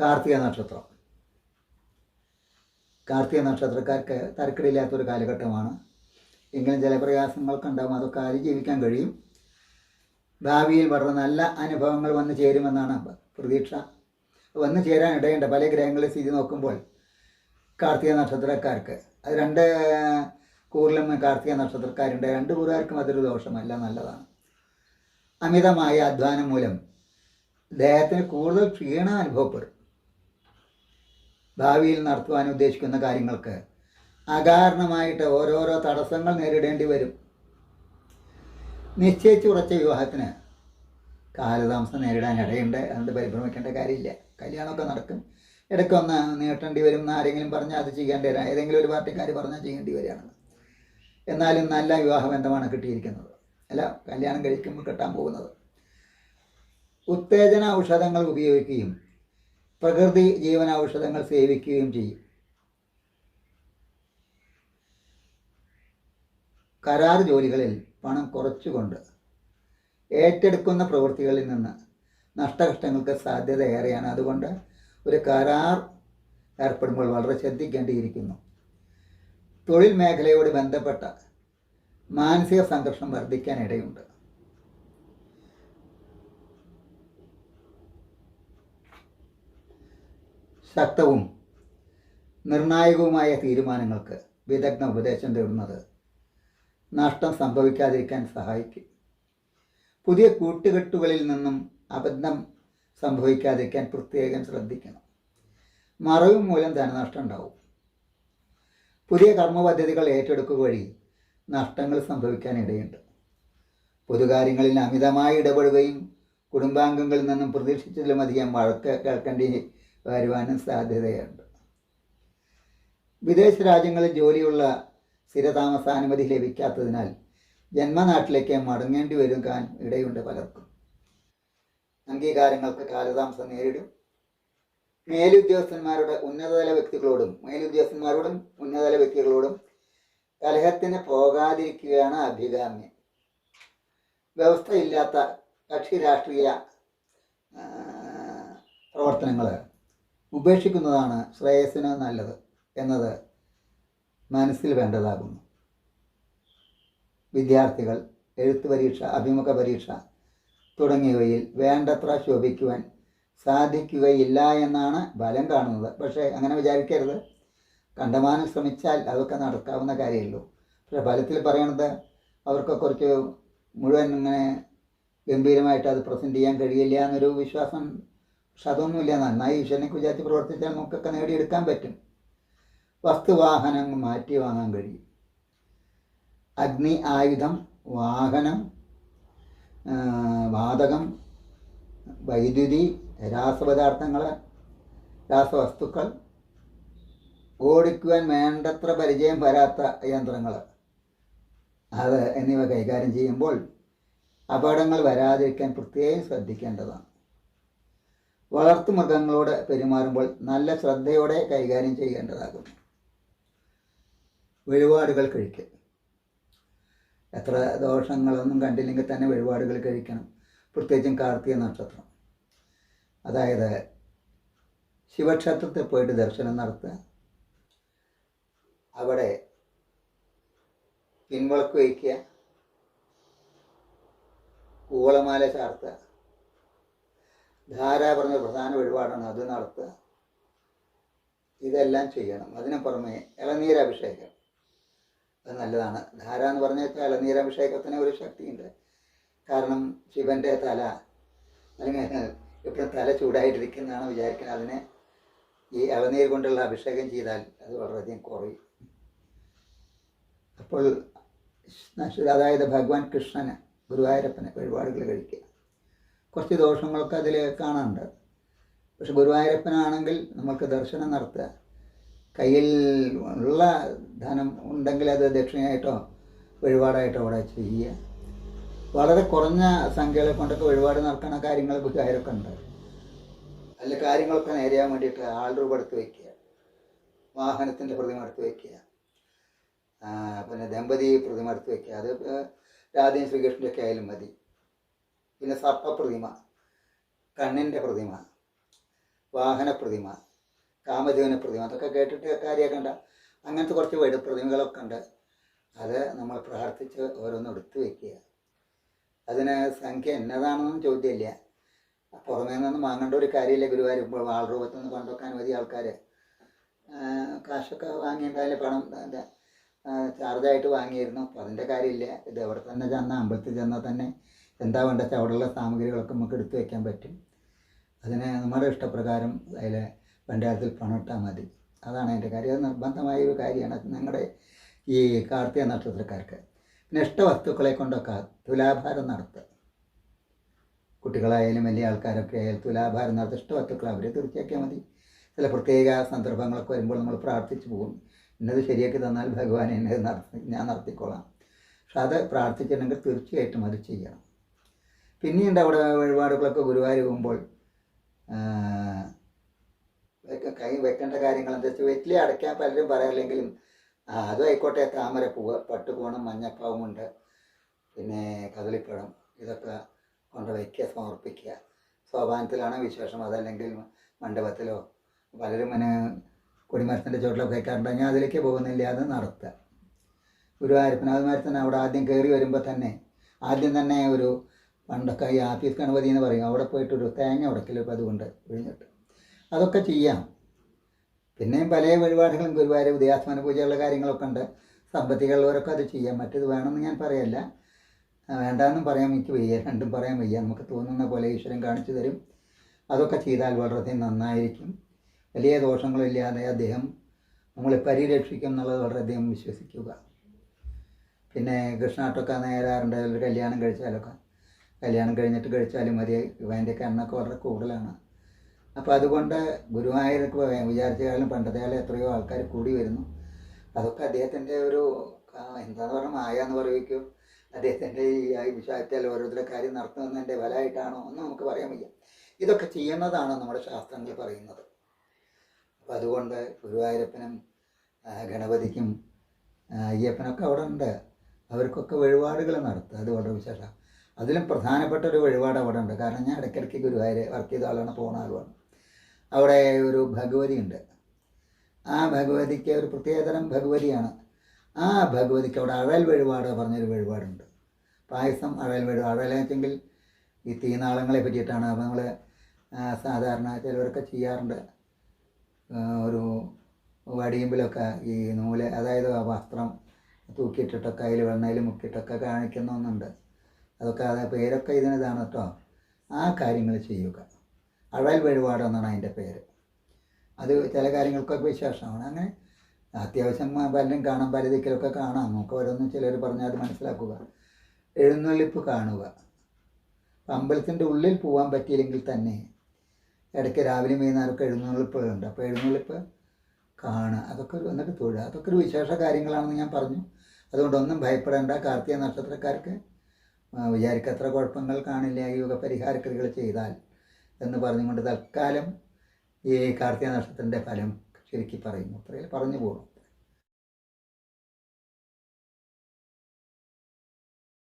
കാർത്തിക നക്ഷത്രം. കാർത്തിക നക്ഷത്രക്കാർക്ക് തരക്കടിയില്ലാത്തൊരു കാലഘട്ടമാണ്. എങ്കിലും ചില പ്രയാസങ്ങളൊക്കെ ഉണ്ടാകും അതൊക്കെ അതിജീവിക്കാൻ കഴിയും? ഭാവിയിൽ വളരെ നല്ല അനുഭവങ്ങൾ വന്നു ചേരുമെന്നാണ് പ്രതീക്ഷ. വന്നു ചേരാൻ ഇടയുണ്ട്. പല ഗ്രഹങ്ങളെ സ്ഥിതി നോക്കുമ്പോൾ കാർത്തിക നക്ഷത്രക്കാർക്ക്. അത് രണ്ട് കൂറിലും കാർത്തിക നക്ഷത്രക്കാരുണ്ട്. രണ്ട് കൂറുകാർക്കും അതൊരു ദോഷമല്ല നല്ലതാണ്. അമിതമായ അധ്വാനം മൂലം ദേഹത്തിന് കൂടുതൽ ക്ഷീണം അനുഭവപ്പെടും. ഭാവിയിൽ നടത്തുവാൻ ഉദ്ദേശിക്കുന്ന കാര്യങ്ങൾക്ക് അകാരണമായിട്ട് ഓരോരോ തടസ്സങ്ങൾ നേരിടേണ്ടി വരും. നിശ്ചയിച്ചുറച്ച വിവാഹത്തിന് കാലതാമസം നേരിടാൻ ഇടയുണ്ട്. അതുകൊണ്ട് പരിഭ്രമിക്കേണ്ട കാര്യമില്ല. കല്യാണമൊക്കെ നടക്കും. ഇടയ്ക്കൊന്ന് നീട്ടേണ്ടി വരും എന്ന് ആരെങ്കിലും പറഞ്ഞാൽ അത് ചെയ്യേണ്ടി വരാം. ഏതെങ്കിലും ഒരു പാർട്ടിക്കാർ പറഞ്ഞാൽ ചെയ്യേണ്ടി വരികയാണ്. എന്നാലും നല്ല വിവാഹ ബന്ധമാണ് കിട്ടിയിരിക്കുന്നത്. അല്ല കല്യാണം കഴിക്കുമ്പോൾ കിട്ടാൻ പോകുന്നത്. ഉത്തേജന ഔഷധങ്ങൾ ഉപയോഗിക്കുകയും പ്രകൃതി ജീവനൌഷധങ്ങൾ സേവിക്കുകയും ചെയ്യും. കരാർ ജോലികളിൽ പണം കുറച്ചുകൊണ്ട് ഏറ്റെടുക്കുന്ന പ്രവൃത്തികളിൽ നിന്ന് നഷ്ടകഷ്ടങ്ങൾക്ക് സാധ്യത ഏറെയാണ് അതുകൊണ്ട് ഒരു കരാർ ഏർപ്പെടുമ്പോൾ വളരെ ശ്രദ്ധിക്കേണ്ടിയിരിക്കുന്നു. തൊഴിൽ മേഖലയോട് ബന്ധപ്പെട്ട മാനസിക സംഘർഷം വർദ്ധിക്കാൻ ഇടയുണ്ട് ശക്തവും നിർണായകവുമായ തീരുമാനങ്ങൾക്ക് വിദഗ്ധ ഉപദേശം തേടുന്നത് നഷ്ടം സംഭവിക്കാതിരിക്കാൻ സഹായിക്കും. പുതിയ കൂട്ടുകെട്ടുകളിൽ നിന്നും അബദ്ധം സംഭവിക്കാതിരിക്കാൻ പ്രത്യേകം ശ്രദ്ധിക്കണം. മറവ് മൂലം ധനനഷ്ടം ഉണ്ടാവും. പുതിയ കർമ്മപദ്ധതികൾ ഏറ്റെടുക്കുക വഴി നഷ്ടങ്ങൾ സംഭവിക്കാൻ ഇടയുണ്ട്. പൊതുകാര്യങ്ങളിൽ അമിതമായി ഇടപെടുകയും കുടുംബാംഗങ്ങളിൽ നിന്നും പ്രതീക്ഷിച്ചതിലും അധികം വഴക്ക് കേൾക്കേണ്ടി വരുവാനും സാധ്യതയുണ്ട്. വിദേശ രാജ്യങ്ങളിൽ ജോലിയുള്ള സ്ഥിരതാമസാനുമതി ലഭിക്കാത്തതിനാൽ ജന്മനാട്ടിലേക്ക് മടങ്ങേണ്ടി വരുവാൻ ഇടയുണ്ട് പലർക്കും. അംഗീകാരങ്ങൾക്ക് കാലതാമസം നേരിടും. മേലുദ്യോഗസ്ഥന്മാരുടെ ഉന്നതതല വ്യക്തികളോടും മേലുദ്യോഗസ്ഥന്മാരോടും ഉന്നതതല വ്യക്തികളോടും കലഹത്തിന് പോകാതിരിക്കുകയാണ് അഭികാമ്യം. വ്യവസ്ഥയില്ലാത്ത കക്ഷി രാഷ്ട്രീയ പ്രവർത്തനങ്ങൾ ഉപേക്ഷിക്കുന്നതാണ് ശ്രേയസ്സിന് നല്ലത് എന്നത് മനസ്സിൽ വേണ്ടതാകുന്നു. വിദ്യാർത്ഥികൾ എഴുത്ത് പരീക്ഷ അഭിമുഖ പരീക്ഷ തുടങ്ങിയവയിൽ വേണ്ടത്ര ശോഭിക്കുവാൻ സാധിക്കുകയില്ല എന്നാണ് ഫലം കാണുന്നത്. പക്ഷേ അങ്ങനെ വിചാരിക്കരുത്. കണ്ടമാനം ശ്രമിച്ചാൽ അതൊക്കെ നടക്കാവുന്ന കാര്യമല്ലോ പക്ഷേ ഫലത്തിൽ പറയണത് അവർക്ക് കുറച്ച് മുഴുവൻ ഇങ്ങനെ ഗംഭീരമായിട്ട് അത് പ്രസന്റ് ചെയ്യാൻ കഴിയില്ല എന്നൊരു വിശ്വാസം പക്ഷെ അതൊന്നുമില്ല. നന്നായി ഈശ്വരനെ വിചാരിച്ച് പ്രവർത്തിച്ചാൽ നമുക്കൊക്കെ നേടിയെടുക്കാൻ പറ്റും. വസ്തുവാഹനം മാറ്റി വാങ്ങാൻ കഴിയും. അഗ്നി ആയുധം വാഹനം വാതകം വൈദ്യുതി രാസപദാർത്ഥങ്ങൾ രാസവസ്തുക്കൾ ഓടിക്കുവാൻ വേണ്ടത്ര പരിചയം വരാത്ത യന്ത്രങ്ങൾ അത് എന്നിവ കൈകാര്യം ചെയ്യുമ്പോൾ അപകടങ്ങൾ വരാതിരിക്കാൻ പ്രത്യേകം ശ്രദ്ധിക്കേണ്ടതാണ്. വളർത്തുമൃഗങ്ങളോട് പെരുമാറുമ്പോൾ നല്ല ശ്രദ്ധയോടെ കൈകാര്യം ചെയ്യേണ്ടതാകുന്നു വഴിപാടുകൾ കഴിക്കുക എത്ര ദോഷങ്ങളൊന്നും കണ്ടില്ലെങ്കിൽ തന്നെ വഴിപാടുകൾ കഴിക്കണം. പ്രത്യേകിച്ചും കാർത്തിക നക്ഷത്രം. അതായത് ശിവക്ഷേത്രത്തിൽ പോയിട്ട് ദർശനം നടത്തുക. അവിടെ പിൻവിളക്ക് വയ്ക്കുക. കൂവളമാല ചാർത്തുക. ധാര പറഞ്ഞ പ്രധാന വഴിപാടാണ് അത് നടത്തുക. ഇതെല്ലാം ചെയ്യണം. അതിനു പുറമെ ഇളനീരഭിഷേകം. അത് നല്ലതാണ്. ധാര എന്ന് പറഞ്ഞ വെച്ചാൽ ഇളനീരഭിഷേകത്തിന് ഒരു ശക്തിയുണ്ട്. കാരണം ശിവന്റെ തല അല്ലെങ്കിൽ എപ്പോഴും തല ചൂടായിട്ടിരിക്കുന്നതാണ് വിചാരിക്കുന്നത്. അതിനെ ഈ ഇളനീർ കൊണ്ടുള്ള അഭിഷേകം ചെയ്താൽ അത് വളരെയധികം കുറയും. അപ്പോൾ അതായത് ഭഗവാൻ കൃഷ്ണന് ഗുരുവായൂരപ്പന് വഴിപാടുകൾ കഴിക്കുക. കുറച്ച് ദോഷങ്ങളൊക്കെ അതിൽ കാണാനുണ്ട്. പക്ഷെ ഗുരുവായൂരപ്പനാണെങ്കിൽ നമുക്ക് ദർശനം നടത്തുക. കയ്യിൽ ഉള്ള ധനം ഉണ്ടെങ്കിൽ അത് ദക്ഷിണയായിട്ടോ വഴിപാടായിട്ടോ അവിടെ ചെയ്യുക. വളരെ കുറഞ്ഞ സംഖ്യകളെ കൊണ്ടൊക്കെ വഴിപാട് നടക്കുന്ന കാര്യങ്ങൾ ഗുരുവായൂരൊക്കെ ഉണ്ട്. അല്ല കാര്യങ്ങളൊക്കെ നേരെയാൻ വേണ്ടിയിട്ട് ആൾ രൂപ എടുത്ത് വയ്ക്കുക വാഹനത്തിന്റെ പ്രതിമ എടുത്ത് വയ്ക്കുക പിന്നെ ദമ്പതി പ്രതിമ എടുത്ത് വയ്ക്കുക അത് രാധയും ശ്രീകൃഷ്ണന്റെ ഒക്കെ ആയാലും മതി. പിന്നെ സർപ്പ പ്രതിമ കണ്ണിന്റെ പ്രതിമ വാഹന പ്രതിമ കാമജീവന പ്രതിമ അതൊക്കെ കേട്ടിട്ട് കാര്യമാക്കണ്ട അങ്ങനത്തെ കുറച്ച് വീട് പ്രതിമകളൊക്കെ ഉണ്ട്. അത് നമ്മൾ പ്രാർത്ഥിച്ച് ഓരോന്ന് എടുത്തു വെക്കുക. അതിന് സംഖ്യ എന്നതാണെന്നൊന്നും ചോദ്യമില്ല. പുറമേ നിന്ന് വാങ്ങേണ്ട ഒരു കാര്യമില്ല. ഗുരുവായൂർ ഇപ്പോൾ വാൾ രൂപത്തിൽ നിന്ന് പണ്ടൊക്കെ അനവധി ആൾക്കാർ കാശൊക്കെ വാങ്ങിയിട്ടുണ്ടായാലും പണം എന്താ ചാർജായിട്ട് വാങ്ങിയിരുന്നു. അപ്പോൾ അതിന്റെ കാര്യമില്ല. ഇത് എവിടെ തന്നെ ചെന്നാൽ അമ്പലത്തിൽ ചെന്നാൽ തന്നെ എന്താ വേണ്ട അവിടെയുള്ള സാമഗ്രികളൊക്കെ നമുക്ക് എടുത്തു വയ്ക്കാൻ പറ്റും. അതിനെ നമ്മുടെ ഇഷ്ടപ്രകാരം അതിൽ പണ്ടാരത്തിൽ പണം ഇട്ടാൽ മതി. അതാണ് അതിന്റെ കാര്യം. അത് നിർബന്ധമായ ഒരു കാര്യമാണ്. ഞങ്ങളുടെ ഈ കാർത്തിക നക്ഷത്രക്കാർക്ക്. പിന്നെ ഇഷ്ടവസ്തുക്കളെ കൊണ്ടൊക്കെ തുലാഭാരം നടത്തുക. കുട്ടികളായാലും വലിയ ആൾക്കാരൊക്കെ ആയാലും തുലാഭാരം നടത്തുക. ഇഷ്ടവസ്തുക്കൾ അവരെ തീർച്ചയാക്കിയാൽ മതി. ചില പ്രത്യേക സന്ദർഭങ്ങളൊക്കെ വരുമ്പോൾ നമ്മൾ പ്രാർത്ഥിച്ചു പോകും. ഇന്നത് ശരിയാക്കി തന്നാൽ ഭഗവാൻ എന്നെ നടത്തി ഞാൻ നടത്തിക്കോളാം. പക്ഷെ അത് പ്രാർത്ഥിച്ചിട്ടുണ്ടെങ്കിൽ തീർച്ചയായിട്ടും അത് ചെയ്യണം. പിന്നെയുണ്ട് അവിടെ വഴിപാടുകളൊക്കെ ഗുരുവായൂർ പോകുമ്പോൾ കൈ വെക്കേണ്ട കാര്യങ്ങൾ എന്താ വെച്ചാൽ വെറ്റിലി അടയ്ക്കാൻ പലരും പറയാറില്ലെങ്കിലും അതും ആയിക്കോട്ടെ താമര പൂവ് പട്ടുകോണം മഞ്ഞപ്പാവുമുണ്ട് പിന്നെ കദളിപ്പഴം ഇതൊക്കെ കൊണ്ട് വയ്ക്കുക സമർപ്പിക്കുക. സോപാനത്തിലാണ് വിശേഷം? അതല്ലെങ്കിൽ മണ്ഡപത്തിലോ? പലരും ഇങ്ങനെ കൊടിമരത്തിന്റെ ചുവട്ടിലൊക്കെ വയ്ക്കാറുണ്ട് ഞാൻ അതിലേക്ക് പോകുന്നില്ല അത് നടത്തുക ഗുരുവായൂരപ്പൻ അതുമാതിരി തന്നെ അവിടെ ആദ്യം കയറി വരുമ്പോൾ തന്നെ ആദ്യം തന്നെ ഒരു പണ്ടൊക്കെ ഈ ആഫീസ് ഗണപതി എന്ന് പറയും അവിടെ പോയിട്ടൊരു തേങ്ങ ഉടക്കൽ അതുകൊണ്ട് വിഴിഞ്ഞിട്ട്. അതൊക്കെ ചെയ്യാം. പിന്നെയും പല വഴിപാടുകളും ഗുരുവായൂർ ഉദയാസ്മന പൂജയുള്ള കാര്യങ്ങളൊക്കെ ഉണ്ട്. സാമ്പത്തികമുള്ളവരൊക്കെ അത് ചെയ്യാം. മറ്റത് വേണമെന്ന് ഞാൻ പറയല്ല. വേണ്ടാന്നും പറയാൻ എനിക്ക് വയ്യ. രണ്ടും പറയാൻ വയ്യ. നമുക്ക് തോന്നുന്ന പോലെ ഈശ്വരൻ കാണിച്ചു തരും. അതൊക്കെ ചെയ്താൽ വളരെ നന്നായിരിക്കും. വലിയ ദോഷങ്ങളില്ലാതെ അദ്ദേഹം നമ്മളെ പരിരക്ഷിക്കും എന്നുള്ളത് വളരെയധികം വിശ്വസിക്കുക. പിന്നെ കൃഷ്ണാട്ടൊക്കെ നേരാറുണ്ട്. കല്യാണം കഴിച്ചാലൊക്കെ. കല്യാണം കഴിഞ്ഞിട്ട് കഴിച്ചാലും മതി. ഇവന്റെയൊക്കെ എണ്ണൊക്കെ വളരെ കൂടുതലാണ്. അപ്പോൾ അതുകൊണ്ട് ഗുരുവായൂരൊക്കെ വിചാരിച്ച കാലം പണ്ടത്തെ കാലം എത്രയോ ആൾക്കാർ കൂടി വരുന്നു. അതൊക്കെ അദ്ദേഹത്തിന്റെ ഒരു എന്താണെന്ന് പറഞ്ഞാൽ മായ എന്ന് പറയുമ്പോൾ അദ്ദേഹത്തിന്റെ ഈ വിശ്വാസത്തിൽ ഓരോരുത്തരുടെ കാര്യം നടത്തുന്നതിന്റെ ഫലമായിട്ടാണോ എന്ന് നമുക്ക് പറയാൻ വയ്യ. ഇതൊക്കെ ചെയ്യുന്നതാണ് നമ്മുടെ ശാസ്ത്രങ്ങൾ പറയുന്നത്. അപ്പം അതുകൊണ്ട് ഗുരുവായൂരപ്പനും ഗണപതിക്കും അയ്യപ്പനൊക്കെ അവിടെ ഉണ്ട്. അവർക്കൊക്കെ വഴിപാടുകൾ നടത്തുക. അത് വളരെ വിശേഷം അതിലും പ്രധാനപ്പെട്ട ഒരു വഴിപാട് അവിടെ ഉണ്ട് കാരണം ഞാൻ ഇടയ്ക്കിടയ്ക്ക് ഗുരുവായൂർ വർക്ക് ചെയ്ത ആളാണ് പോകുന്ന ആളുമാണ്. അവിടെ ഒരു ഭഗവതി ഉണ്ട്. ആ ഭഗവതിക്ക് ഒരു പ്രത്യേകതരം ഭഗവതിയാണ്. ആ ഭഗവതിക്ക് അവിടെ അഴൽ വഴിപാട് പറഞ്ഞൊരു വഴിപാടുണ്ട്. പായസം അഴൽ വഴിപാട് അഴൽ ഈ തീനാളങ്ങളെ പറ്റിയിട്ടാണ്. അപ്പോൾ നമ്മൾ സാധാരണ ചിലവരൊക്കെ ചെയ്യാറുണ്ട്. ഒരു വടിയുമ്പിലൊക്കെ ഈ നൂൽ അതായത് വസ്ത്രം തൂക്കിയിട്ടിട്ടൊക്കെ അതിൽ വെണ്ണയിൽ മുക്കിയിട്ടൊക്കെ കാണിക്കുന്ന ഒന്നുണ്ട്. അതൊക്കെ അത് പേരൊക്കെ ഇതിനിതാണ് കേട്ടോ. ആ കാര്യങ്ങൾ ചെയ്യുക. അഴൽ വഴിപാട് എന്നാണ് അതിന്റെ പേര്. അത് ചില കാര്യങ്ങൾക്കൊക്കെ വിശേഷമാണ്. അങ്ങനെ അത്യാവശ്യം പലരും കാണാൻ പലതിക്കലൊക്കെ കാണാം. നമുക്ക് ഓരോന്നും ചിലർ പറഞ്ഞാൽ അത് മനസ്സിലാക്കുക. എഴുന്നള്ളിപ്പ് കാണുക. അമ്പലത്തിന്റെ ഉള്ളിൽ പോകാൻ പറ്റിയില്ലെങ്കിൽ തന്നെ ഇടയ്ക്ക് രാവിലെ വൈകുന്നേരമൊക്കെ എഴുന്നള്ളിപ്പുകളുണ്ട് അപ്പോൾ എഴുന്നള്ളിപ്പ് കാണുക. അതൊക്കെ ഒരു എന്നിട്ട് തൊഴുക അതൊക്കെ ഒരു വിശേഷ കാര്യങ്ങളാണെന്ന് ഞാൻ പറഞ്ഞു. അതുകൊണ്ടൊന്നും ഭയപ്പെടേണ്ട. കാർത്തിക നക്ഷത്രക്കാർക്ക് വിചാരിക്കത്ര കുഴപ്പങ്ങൾ കാണില്ല ഈ യുഗ പരിഹാരക്രിയകൾ ചെയ്താൽ എന്ന് പറഞ്ഞുകൊണ്ട് തൽക്കാലം ഈ കാർത്തിക നക്ഷത്രത്തിന്റെ ഫലം ചുരുക്കി പറയുന്നു. അത്രയും പറഞ്ഞു പോകും